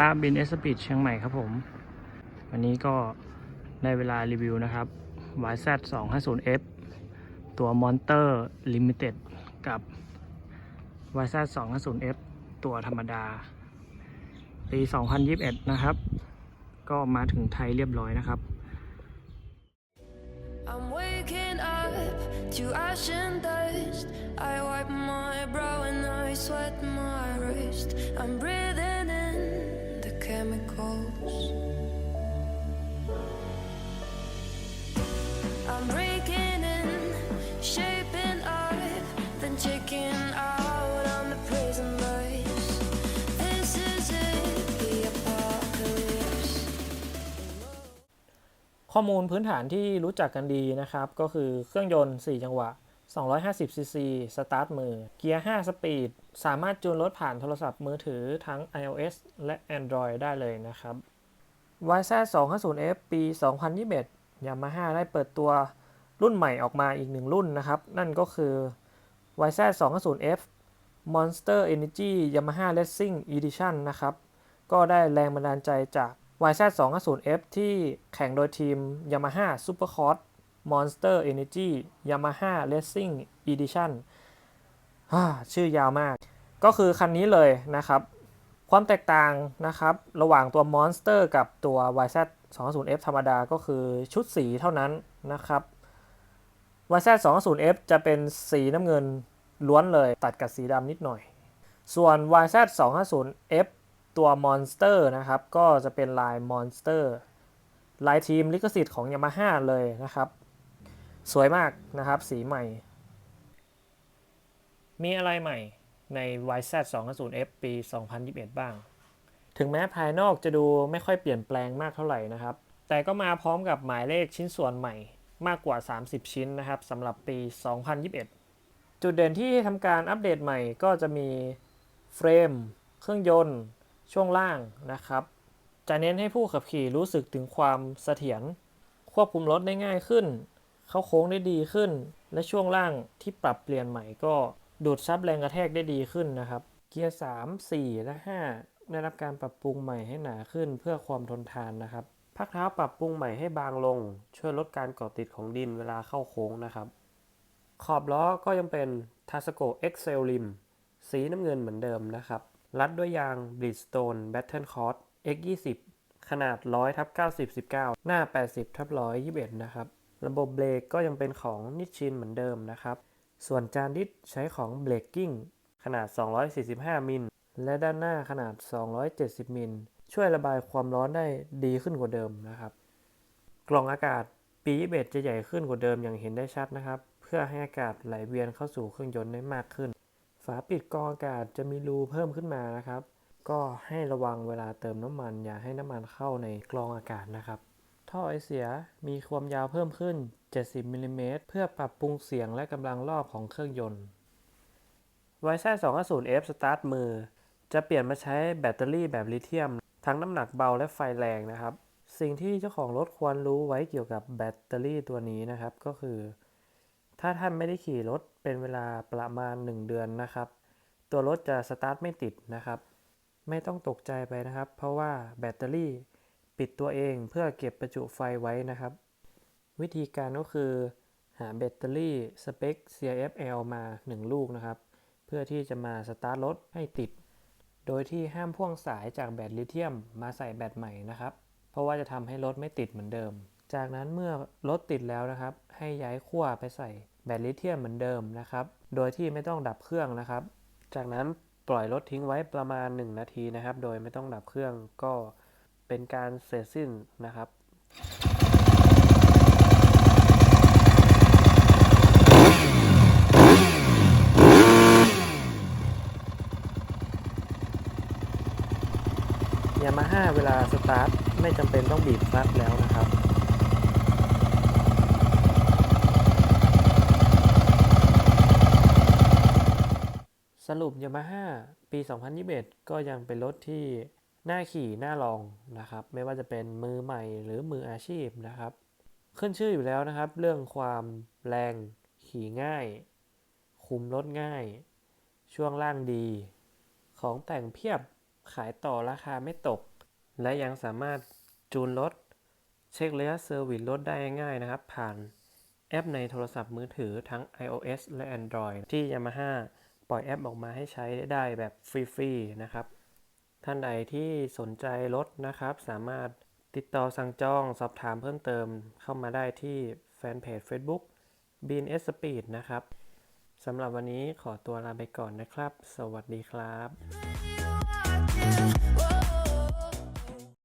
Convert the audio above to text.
ครับบินเอสปีดเชียงใหม่ครับผม วันนี้ก็ได้เวลารีวิวนะครับ YZ 2 5 0 F ตัว Monster Limited กับ YZ 2 5 0 F ตัวธรรมดา ปี 2021 นะครับ ก็มาถึงไทยเรียบร้อยนะครับ I'm waking up to ash and dust. I wipe my brow and I sweat my wrist. I'm breathing chemicals. I'm breaking in, shaping up, then checking out on the prison bus. This is it, the apocalypse. ข้อมูลพื้นฐานที่รู้จักกันดีนะครับ ก็คือเครื่องยนต์ 4 จังหวะ 250ซีซีสตาร์ทมือ เกียร์ 5 สปีด สามารถจูนรถผ่านโทรศัพท์มือถือทั้ง iOS และ Android ได้เลยนะครับ YZ 250F ปี 2021 Yamaha ได้เปิดตัวรุ่นใหม่ออกมาอีกหนึ่งรุ่นนะครับ นั่นก็คือ YZ 250F Monster Energy Yamaha Racing Edition นะครับ ก็ได้แรงบันดาลใจจาก YZ 250F ที่แข่งโดยทีม Yamaha Supercross Monster Energy Yamaha Racing Edition ชื่อยาวมาก ก็คือคันนี้เลยนะครับ ความแตกต่างนะครับ ระหว่างตัว Monster กับตัว YZ 2 0 F ธรรมดาก็คือชุดสีเท่านั้นนะครับ YZ 2 0 F จะเป็นสีน้ำเงินล้วนเลยตัดกับสีดำนิดหน่อย ส่วน YZ 250F ตัว Monster นะครับ ก็จะเป็นลาย Monster ลายทีมลิขสิทธิ์ของ Yamaha เลยนะครับ สวยมากนะครับ สีใหม่ มีอะไรใหม่ใน YZ 250F ปี 2021 บ้าง ถึงแม้ภายนอกจะดูไม่ค่อยเปลี่ยนแปลงมากเท่าไหร่นะครับ แต่ก็มาพร้อมกับหมายเลขชิ้นส่วนใหม่มากกว่า 30 ชิ้นนะครับสำหรับปี 2021 จุดเด่นที่ทำการอัปเดตใหม่ก็จะมีเฟรม เครื่องยนต์ ช่วงล่างนะครับ จะเน้นให้ผู้ขับขี่รู้สึกถึงความเสถียรควบคุมรถได้ง่ายขึ้น เข้าโค้งได้ดีขึ้น และช่วงล่างที่ปรับเปลี่ยนใหม่ก็ดูดซับแรงกระแทกได้ดีขึ้นนะครับ เกียร์ 3 4 และ 5 ได้รับการปรับปรุงใหม่ให้หนาขึ้นเพื่อความทนทานนะครับพักเท้าปรับปรุงใหม่ให้บางลง ช่วยลดการเกาะติดของดินเวลาเข้าโค้งนะครับ ขอบล้อก็ยังเป็น t a s c o Excel Rim สีน้ำเงินเหมือนเดิมนะครับ รัดด้วยยาง Bridgestone Battle Cross X20 ขนาด 100ทับ90 19 หน้า 80ทับ121 นะครับ ระบบเบรกก็ยังเป็นของนิชชินเหมือนเดิมนะครับ ส่วนจานดิสใช้ของ Braking ขนาด 245 มิล และด้านหน้าขนาด 270 มิล ช่วยระบายความร้อนได้ดีขึ้นกว่าเดิมนะครับ กล่องอากาศปี21จะใหญ่ขึ้นกว่าเดิมอย่างเห็นได้ชัดนะครับ เพื่อให้อากาศไหลเวียนเข้าสู่เครื่องยนต์ได้มากขึ้น ฝาปิดกรองอากาศจะมีรูเพิ่มขึ้นมานะครับ ก็ให้ระวังเวลาเติมน้ำมัน อย่าให้น้ำมันเข้าในกรองอากาศนะครับ ท่อไอเสียมีความยาวเพิ่มขึ้น 70มิลลิเมตรเพื่อปรับปรุงเสียงและกำลังรอบของเครื่องยนต์ YZ 250F สตาร์ทมือ จะเปลี่ยนมาใช้แบตเตอรี่แบบลิเธียม ทั้งน้ำหนักเบาและไฟแรงนะครับ สิ่งที่เจ้าของรถควรรู้ไว้เกี่ยวกับแบตเตอรี่ตัวนี้นะครับ ก็คือ ถ้าท่านไม่ได้ขี่รถเป็นเวลาประมาณ 1 เดือนนะครับ ตัวรถจะสตาร์ทไม่ติดนะครับ ไม่ต้องตกใจไปนะครับ เพราะว่าแบตเตอรี่ ปิดตัวเองเพื่อเก็บประจุไฟไว้นะครับ วิธีการก็คือ หาแบตเตอรี่สเปค CFL มา 1 ลูกนะครับ เพื่อที่จะมาสตาร์ทรถให้ติด โดยที่ห้ามพ่วงสายจากแบตลิเธียมมาใส่แบตใหม่นะครับ เพราะว่าจะทำให้รถไม่ติดเหมือนเดิม จากนั้นเมื่อรถติดแล้วนะครับ ให้ย้ายขั้วไปใส่แบตลิเธียมเหมือนเดิมนะครับ โดยที่ไม่ต้องดับเครื่องนะครับ จากนั้นปล่อยรถทิ้งไว้ประมาณ 1 นาทีนะครับ โดยไม่ต้องดับเครื่องก็ เป็นการเสร็จสิ้นนะครับยามาฮ่าเวลาสตาร์ทไม่จำเป็นต้องบีบคลัตช์แล้วนะครับ สรุป Yamaha ปี 2021 ก็ยังเป็นรถที่ น่าขี่น่าลองนะครับ ไม่ว่าจะเป็นมือใหม่หรือมืออาชีพนะครับ ขึ้นชื่ออยู่แล้วนะครับ เรื่องความแรงขี่ง่าย คุมรถง่าย ช่วงล่างดี ของแต่งเพียบขายต่อราคาไม่ตก และยังสามารถจูนรถเช็คระยะเซอร์วิสรถได้ง่ายนะครับ ผ่านแอปในโทรศัพท์มือถือทั้ง iOS และ Android ที่ Yamaha ปล่อยแอปออกมาให้ใช้ได้แบบฟรีๆนะครับ ท่านใดที่สนใจรถนะครับ สามารถติดต่อสั่งจองสอบถามเพิ่มเติมเข้ามาได้ที่แฟนเพจ Facebook BNS Speed นะครับสำหรับวันนี้ขอตัวลาไปก่อนนะครับ สวัสดีครับ